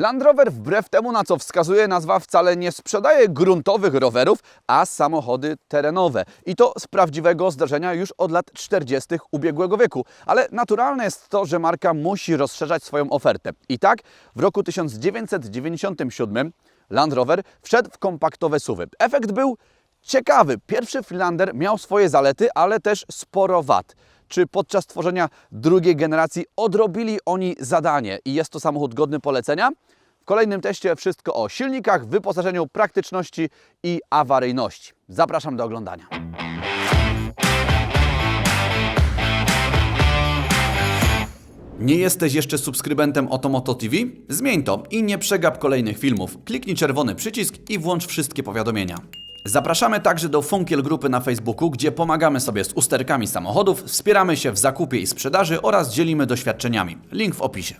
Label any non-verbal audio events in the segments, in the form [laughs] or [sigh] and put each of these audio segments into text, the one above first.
Land Rover, wbrew temu na co wskazuje nazwa, wcale nie sprzedaje gruntowych rowerów, a samochody terenowe. I to z prawdziwego zdarzenia już od lat 40. ubiegłego wieku. Ale naturalne jest to, że marka musi rozszerzać swoją ofertę. I tak w roku 1997 Land Rover wszedł w kompaktowe suwy. Efekt był ciekawy. Pierwszy Freelander miał swoje zalety, ale też sporo wad. Czy podczas tworzenia drugiej generacji odrobili oni zadanie i jest to samochód godny polecenia? W kolejnym teście wszystko o silnikach, wyposażeniu, praktyczności i awaryjności. Zapraszam do oglądania. Nie jesteś jeszcze subskrybentem Otomoto TV? Zmień to i nie przegap kolejnych filmów. Kliknij czerwony przycisk i włącz wszystkie powiadomienia. Zapraszamy także do Funkiel Grupy na Facebooku, gdzie pomagamy sobie z usterkami samochodów, wspieramy się w zakupie i sprzedaży oraz dzielimy doświadczeniami. Link w opisie.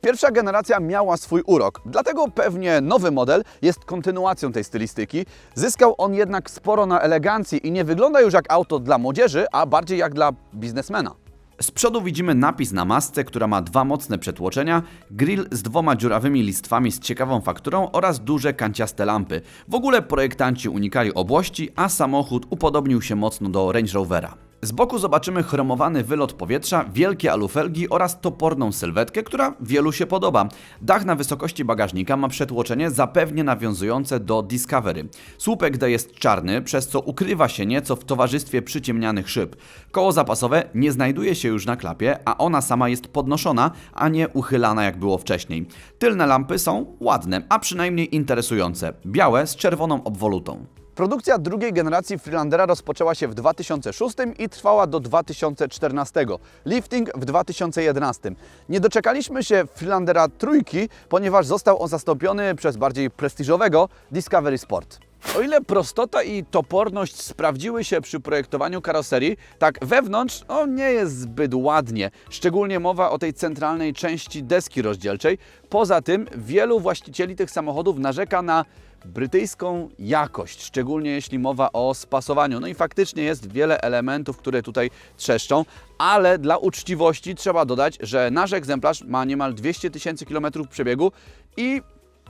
Pierwsza generacja miała swój urok, dlatego pewnie nowy model jest kontynuacją tej stylistyki. Zyskał on jednak sporo na elegancji i nie wygląda już jak auto dla młodzieży, a bardziej jak dla biznesmena. Z przodu widzimy napis na masce, która ma dwa mocne przetłoczenia, grill z dwoma dziurawymi listwami z ciekawą fakturą oraz duże kanciaste lampy. W ogóle projektanci unikali obłości, a samochód upodobnił się mocno do Range Rovera. Z boku zobaczymy chromowany wylot powietrza, wielkie alufelgi oraz toporną sylwetkę, która wielu się podoba. Dach na wysokości bagażnika ma przetłoczenie zapewnie nawiązujące do Discovery. Słupek D jest czarny, przez co ukrywa się nieco w towarzystwie przyciemnianych szyb. Koło zapasowe nie znajduje się już na klapie, a ona sama jest podnoszona, a nie uchylana jak było wcześniej. Tylne lampy są ładne, a przynajmniej interesujące. Białe z czerwoną obwolutą. Produkcja drugiej generacji Freelandera rozpoczęła się w 2006 i trwała do 2014. Lifting w 2011. Nie doczekaliśmy się Freelandera trójki, ponieważ został on zastąpiony przez bardziej prestiżowego Discovery Sport. O ile prostota i toporność sprawdziły się przy projektowaniu karoserii, tak wewnątrz on nie jest zbyt ładnie. Szczególnie mowa o tej centralnej części deski rozdzielczej. Poza tym wielu właścicieli tych samochodów narzeka na brytyjską jakość, szczególnie jeśli mowa o spasowaniu. No i faktycznie jest wiele elementów, które tutaj trzeszczą, ale dla uczciwości trzeba dodać, że nasz egzemplarz ma niemal 200 tysięcy kilometrów przebiegu i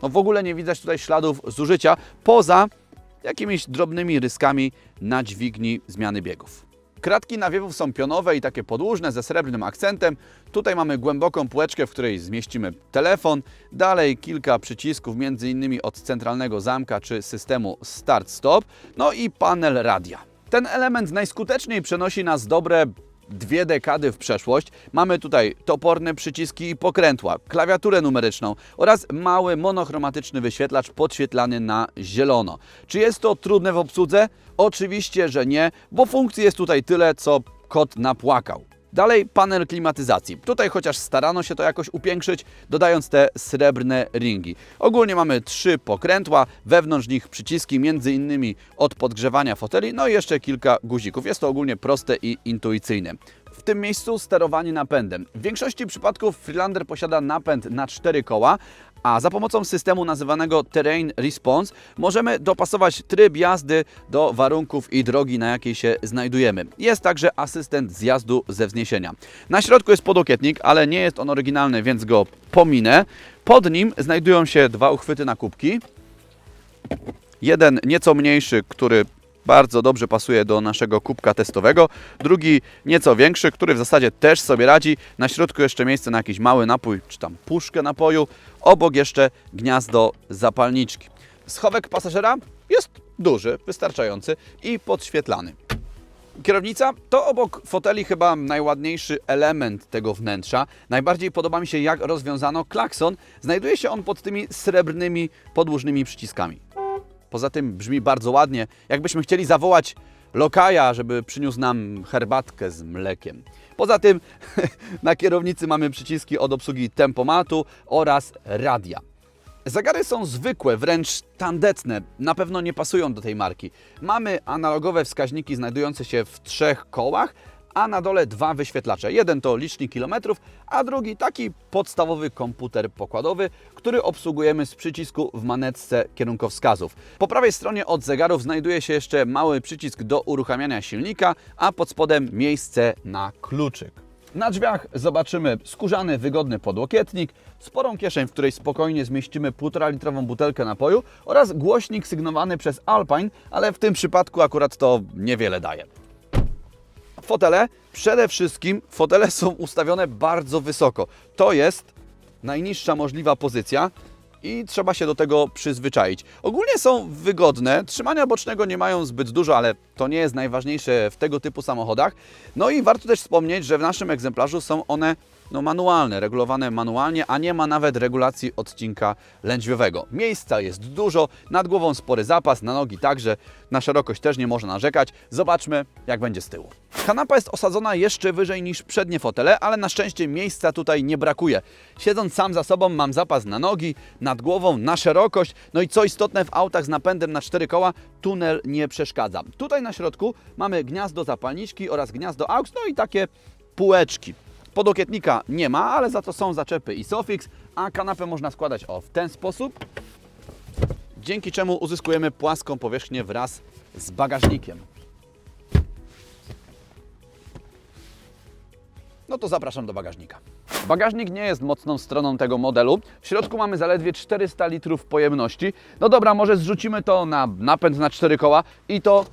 no w ogóle nie widać tutaj śladów zużycia, poza jakimiś drobnymi ryskami na dźwigni zmiany biegów. Kratki nawiewów są pionowe i takie podłużne ze srebrnym akcentem. Tutaj mamy głęboką półeczkę, w której zmieścimy telefon. Dalej kilka przycisków, między innymi od centralnego zamka czy systemu start-stop. No i panel radia. Ten element najskuteczniej przenosi nas dobre dwie dekady w przeszłość. Mamy tutaj toporne przyciski i pokrętła, klawiaturę numeryczną oraz mały monochromatyczny wyświetlacz podświetlany na zielono. Czy jest to trudne w obsłudze? Oczywiście, że nie, bo funkcji jest tutaj tyle, co kot napłakał. Dalej panel klimatyzacji. Tutaj chociaż starano się to jakoś upiększyć, dodając te srebrne ringi. Ogólnie mamy trzy pokrętła, wewnątrz nich przyciski, między innymi od podgrzewania foteli, no i jeszcze kilka guzików. Jest to ogólnie proste i intuicyjne. W tym miejscu sterowanie napędem. W większości przypadków Freelander posiada napęd na cztery koła, a za pomocą systemu nazywanego Terrain Response możemy dopasować tryb jazdy do warunków i drogi, na jakiej się znajdujemy. Jest także asystent zjazdu ze wzniesienia. Na środku jest podokietnik, ale nie jest on oryginalny, więc go pominę. Pod nim znajdują się dwa uchwyty na kubki. Jeden nieco mniejszy, który bardzo dobrze pasuje do naszego kubka testowego. Drugi nieco większy, który w zasadzie też sobie radzi. Na środku jeszcze miejsce na jakiś mały napój, czy tam puszkę napoju. Obok jeszcze gniazdo zapalniczki. Schowek pasażera jest duży, wystarczający i podświetlany. Kierownica to obok foteli chyba najładniejszy element tego wnętrza. Najbardziej podoba mi się jak rozwiązano klakson. Znajduje się on pod tymi srebrnymi podłużnymi przyciskami. Poza tym brzmi bardzo ładnie, jakbyśmy chcieli zawołać lokaja, żeby przyniósł nam herbatkę z mlekiem. Poza tym [laughs] na kierownicy mamy przyciski od obsługi tempomatu oraz radia. Zegary są zwykłe, wręcz tandetne, na pewno nie pasują do tej marki. Mamy analogowe wskaźniki znajdujące się w trzech kołach, a na dole dwa wyświetlacze. Jeden to licznik kilometrów, a drugi taki podstawowy komputer pokładowy, który obsługujemy z przycisku w manetce kierunkowskazów. Po prawej stronie od zegarów znajduje się jeszcze mały przycisk do uruchamiania silnika, a pod spodem miejsce na kluczyk. Na drzwiach zobaczymy skórzany, wygodny podłokietnik, sporą kieszeń, w której spokojnie zmieścimy 1,5 litrową butelkę napoju oraz głośnik sygnowany przez Alpine, ale w tym przypadku akurat to niewiele daje. Fotele, przede wszystkim fotele są ustawione bardzo wysoko. To jest najniższa możliwa pozycja i trzeba się do tego przyzwyczaić. Ogólnie są wygodne, trzymania bocznego nie mają zbyt dużo, ale to nie jest najważniejsze w tego typu samochodach. No i warto też wspomnieć, że w naszym egzemplarzu są one no, manualne, regulowane manualnie, a nie ma nawet regulacji odcinka lędźwiowego. Miejsca jest dużo, nad głową spory zapas, na nogi także, na szerokość też nie można narzekać. Zobaczmy, jak będzie z tyłu. Kanapa jest osadzona jeszcze wyżej niż przednie fotele, ale na szczęście miejsca tutaj nie brakuje. Siedząc sam za sobą mam zapas na nogi, nad głową, na szerokość, no i co istotne w autach z napędem na cztery koła, tunel nie przeszkadza. Tutaj na środku mamy gniazdo zapalniczki oraz gniazdo AUX, no i takie półeczki. Podokietnika nie ma, ale za to są zaczepy i Sofix, a kanapę można składać o w ten sposób, dzięki czemu uzyskujemy płaską powierzchnię wraz z bagażnikiem. No to zapraszam do bagażnika. Bagażnik nie jest mocną stroną tego modelu. W środku mamy zaledwie 400 litrów pojemności. No dobra, może zrzucimy to na napęd na cztery koła i to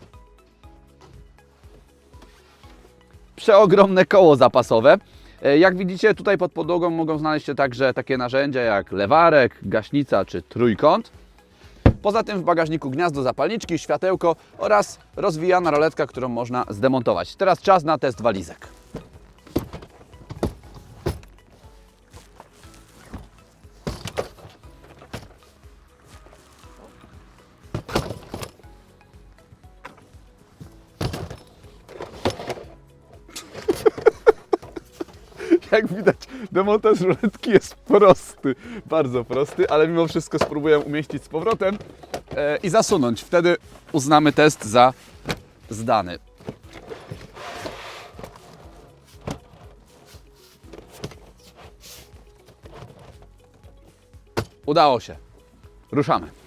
przeogromne koło zapasowe. E, Jak widzicie, tutaj pod podłogą mogą znaleźć się także takie narzędzia jak lewarek, gaśnica czy trójkąt. Poza tym w bagażniku gniazdo zapalniczki, światełko oraz rozwijana roletka, którą można zdemontować. Teraz czas na test walizek. Jak widać, demontaż ruletki jest prosty, bardzo prosty, ale mimo wszystko spróbuję umieścić z powrotem e, i zasunąć. Wtedy uznamy test za zdany. Udało się. Ruszamy.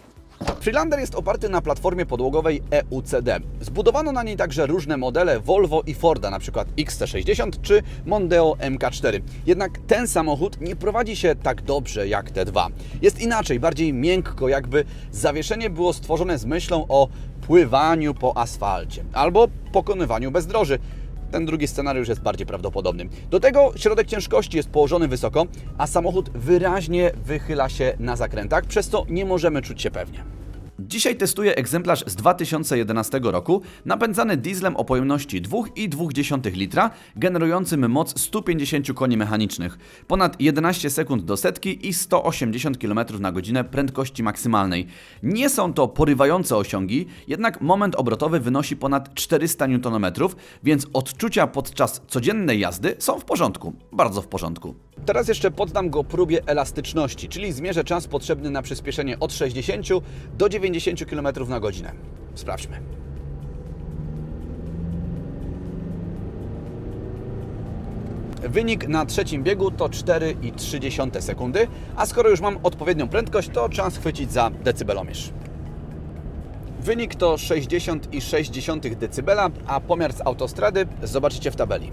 Freelander jest oparty na platformie podłogowej EUCD. Zbudowano na niej także różne modele Volvo i Forda, np. XC60 czy Mondeo MK4. Jednak ten samochód nie prowadzi się tak dobrze jak te dwa. Jest inaczej, bardziej miękko, jakby zawieszenie było stworzone z myślą o pływaniu po asfalcie albo pokonywaniu bezdroży. Ten drugi scenariusz jest bardziej prawdopodobny. Do tego środek ciężkości jest położony wysoko, a samochód wyraźnie wychyla się na zakrętach, przez co nie możemy czuć się pewnie. Dzisiaj testuję egzemplarz z 2011 roku, napędzany dieslem o pojemności 2,2 litra, generującym moc 150 koni mechanicznych, ponad 11 sekund do setki i 180 km na godzinę prędkości maksymalnej. Nie są to porywające osiągi, jednak moment obrotowy wynosi ponad 400 Nm, więc odczucia podczas codziennej jazdy są w porządku, bardzo w porządku. Teraz jeszcze poddam go próbie elastyczności, czyli zmierzę czas potrzebny na przyspieszenie od 60 do 90 km na godzinę. Sprawdźmy. Wynik na trzecim biegu to 4,3 sekundy, a skoro już mam odpowiednią prędkość, to czas chwycić za decybelomierz. Wynik to 60,6 dB, a pomiar z autostrady zobaczycie w tabeli.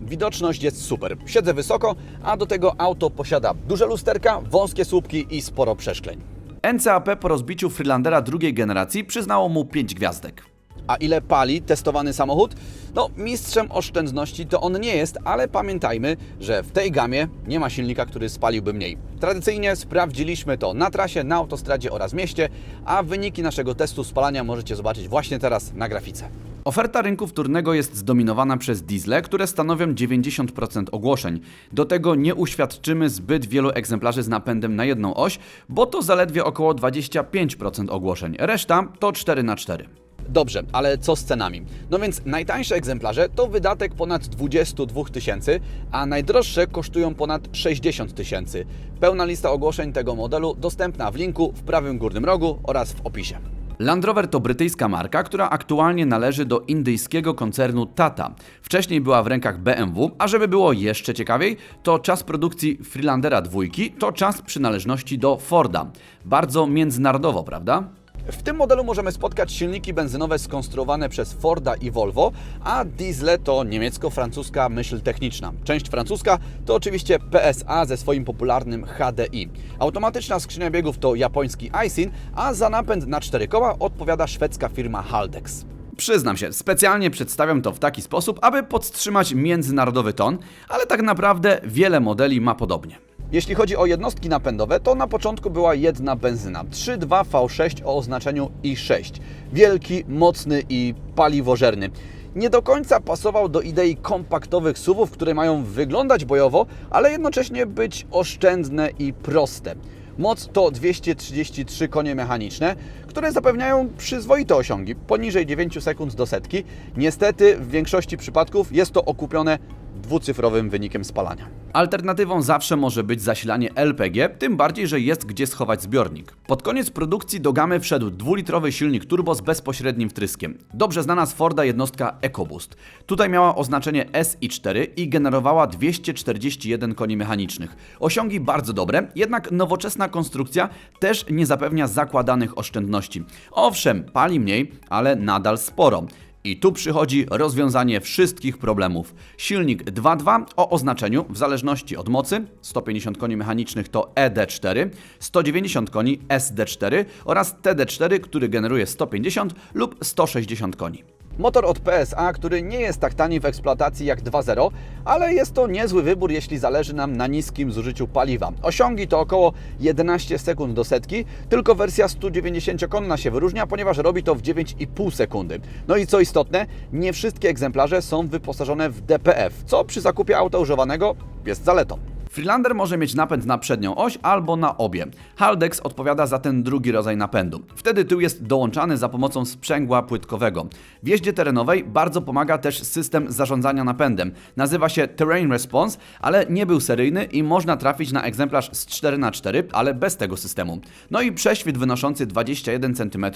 Widoczność jest super. Siedzę wysoko, a do tego auto posiada duże lusterka, wąskie słupki i sporo przeszkleń. NCAP po rozbiciu Freelandera drugiej generacji przyznało mu 5 gwiazdek. A ile pali testowany samochód? No, mistrzem oszczędności to on nie jest, ale pamiętajmy, że w tej gamie nie ma silnika, który spaliłby mniej. Tradycyjnie sprawdziliśmy to na trasie, na autostradzie oraz mieście, a wyniki naszego testu spalania możecie zobaczyć właśnie teraz na grafice. Oferta rynku wtórnego jest zdominowana przez diesle, które stanowią 90% ogłoszeń. Do tego nie uświadczymy zbyt wielu egzemplarzy z napędem na jedną oś, bo to zaledwie około 25% ogłoszeń. Reszta to 4 na 4 Dobrze, ale co z cenami? No więc najtańsze egzemplarze to wydatek ponad 22 tysięcy, a najdroższe kosztują ponad 60 tysięcy. Pełna lista ogłoszeń tego modelu dostępna w linku w prawym górnym rogu oraz w opisie. Land Rover to brytyjska marka, która aktualnie należy do indyjskiego koncernu Tata. Wcześniej była w rękach BMW, a żeby było jeszcze ciekawiej, to czas produkcji Freelandera dwójki to czas przynależności do Forda. Bardzo międzynarodowo, prawda? W tym modelu możemy spotkać silniki benzynowe skonstruowane przez Forda i Volvo, a diesle to niemiecko-francuska myśl techniczna. Część francuska to oczywiście PSA ze swoim popularnym HDI. Automatyczna skrzynia biegów to japoński Aisin, a za napęd na cztery koła odpowiada szwedzka firma Haldex. Przyznam się, specjalnie przedstawiam to w taki sposób, aby podtrzymać międzynarodowy ton, ale tak naprawdę wiele modeli ma podobnie. Jeśli chodzi o jednostki napędowe, to na początku była jedna benzyna 3.2 V6 o oznaczeniu I6. Wielki, mocny i paliwożerny. Nie do końca pasował do idei kompaktowych SUVów, które mają wyglądać bojowo, ale jednocześnie być oszczędne i proste. Moc to 233 konie mechaniczne, które zapewniają przyzwoite osiągi, poniżej 9 sekund do setki. Niestety w większości przypadków jest to okupione dwucyfrowym wynikiem spalania. Alternatywą zawsze może być zasilanie LPG, tym bardziej, że jest gdzie schować zbiornik. Pod koniec produkcji do gamy wszedł dwulitrowy silnik turbo z bezpośrednim wtryskiem. Dobrze znana z Forda jednostka EcoBoost. Tutaj miała oznaczenie SI4 i generowała 241 koni mechanicznych. Osiągi bardzo dobre, jednak nowoczesna konstrukcja też nie zapewnia zakładanych oszczędności. Owszem, pali mniej, ale nadal sporo. I tu przychodzi rozwiązanie wszystkich problemów. Silnik 2.2 o oznaczeniu w zależności od mocy 150 koni mechanicznych to ED4, 190 koni SD4 oraz TD4, który generuje 150 lub 160 koni. Motor od PSA, który nie jest tak tani w eksploatacji jak 2.0, ale jest to niezły wybór, jeśli zależy nam na niskim zużyciu paliwa. Osiągi to około 11 sekund do setki, tylko wersja 190-konna się wyróżnia, ponieważ robi to w 9,5 sekundy. No i co istotne, nie wszystkie egzemplarze są wyposażone w DPF, co przy zakupie auta używanego jest zaletą. Freelander może mieć napęd na przednią oś albo na obie. Haldex odpowiada za ten drugi rodzaj napędu. Wtedy tył jest dołączany za pomocą sprzęgła płytkowego. W jeździe terenowej bardzo pomaga też system zarządzania napędem. Nazywa się Terrain Response, ale nie był seryjny i można trafić na egzemplarz z 4x4, ale bez tego systemu. No i prześwit wynoszący 21 cm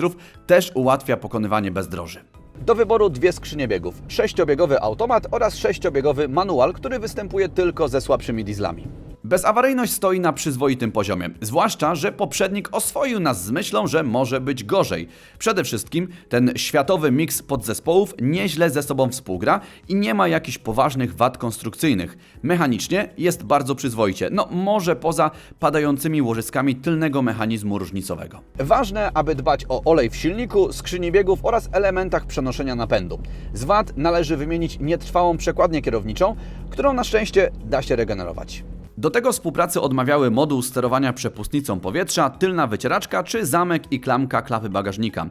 też ułatwia pokonywanie bezdroży. Do wyboru dwie skrzynie biegów: sześciobiegowy automat oraz sześciobiegowy manual, który występuje tylko ze słabszymi dieslami. Bezawaryjność stoi na przyzwoitym poziomie, zwłaszcza, że poprzednik oswoił nas z myślą, że może być gorzej. Przede wszystkim ten światowy miks podzespołów nieźle ze sobą współgra i nie ma jakichś poważnych wad konstrukcyjnych. Mechanicznie jest bardzo przyzwoicie, no może poza padającymi łożyskami tylnego mechanizmu różnicowego. Ważne, aby dbać o olej w silniku, skrzyni biegów oraz elementach przenoszenia napędu. Z wad należy wymienić nietrwałą przekładnię kierowniczą, którą na szczęście da się regenerować. Do tego współpracy odmawiały moduł sterowania przepustnicą powietrza, tylna wycieraczka czy zamek i klamka klapy bagażnika.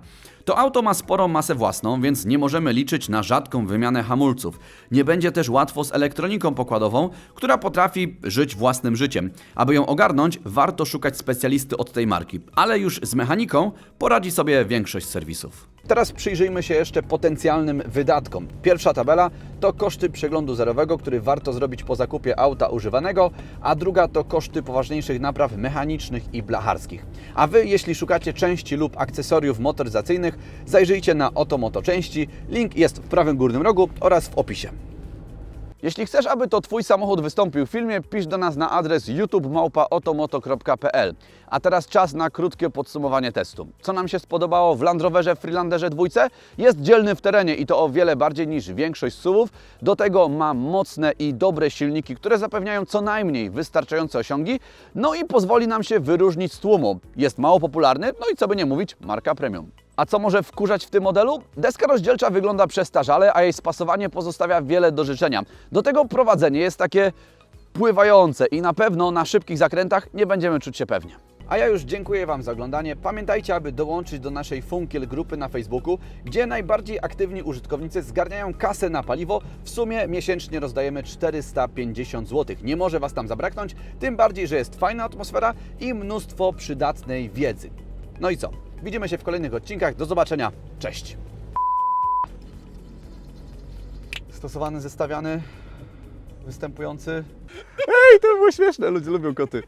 To auto ma sporą masę własną, więc nie możemy liczyć na rzadką wymianę hamulców. Nie będzie też łatwo z elektroniką pokładową, która potrafi żyć własnym życiem. Aby ją ogarnąć, warto szukać specjalisty od tej marki, ale już z mechaniką poradzi sobie większość serwisów. Teraz przyjrzyjmy się jeszcze potencjalnym wydatkom. Pierwsza tabela to koszty przeglądu zerowego, który warto zrobić po zakupie auta używanego, a druga to koszty poważniejszych napraw mechanicznych i blacharskich. A Wy, jeśli szukacie części lub akcesoriów motoryzacyjnych, zajrzyjcie na Oto Części. Link jest w prawym górnym rogu oraz w opisie. Jeśli chcesz, aby to Twój samochód wystąpił w filmie, pisz do nas na adres youtube.małpaotomoto.pl. A teraz czas na krótkie podsumowanie testu. Co nam się spodobało w Land Roverze Freelanderze dwójce? Jest dzielny w terenie i to o wiele bardziej niż większość SUVów. Do tego ma mocne i dobre silniki, które zapewniają co najmniej wystarczające osiągi, no i pozwoli nam się wyróżnić z tłumu. Jest mało popularny, no i co by nie mówić, marka premium. A co może wkurzać w tym modelu? Deska rozdzielcza wygląda przestarzale, a jej spasowanie pozostawia wiele do życzenia. Do tego prowadzenie jest takie pływające i na pewno na szybkich zakrętach nie będziemy czuć się pewnie. A ja już dziękuję Wam za oglądanie. Pamiętajcie, aby dołączyć do naszej Funkiel grupy na Facebooku, gdzie najbardziej aktywni użytkownicy zgarniają kasę na paliwo. W sumie miesięcznie rozdajemy 450 zł. Nie może Was tam zabraknąć, tym bardziej, że jest fajna atmosfera i mnóstwo przydatnej wiedzy. No i co? Widzimy się w kolejnych odcinkach. Do zobaczenia. Cześć! Stosowany, zestawiany, występujący. Ej, to było śmieszne, ludzie lubią koty.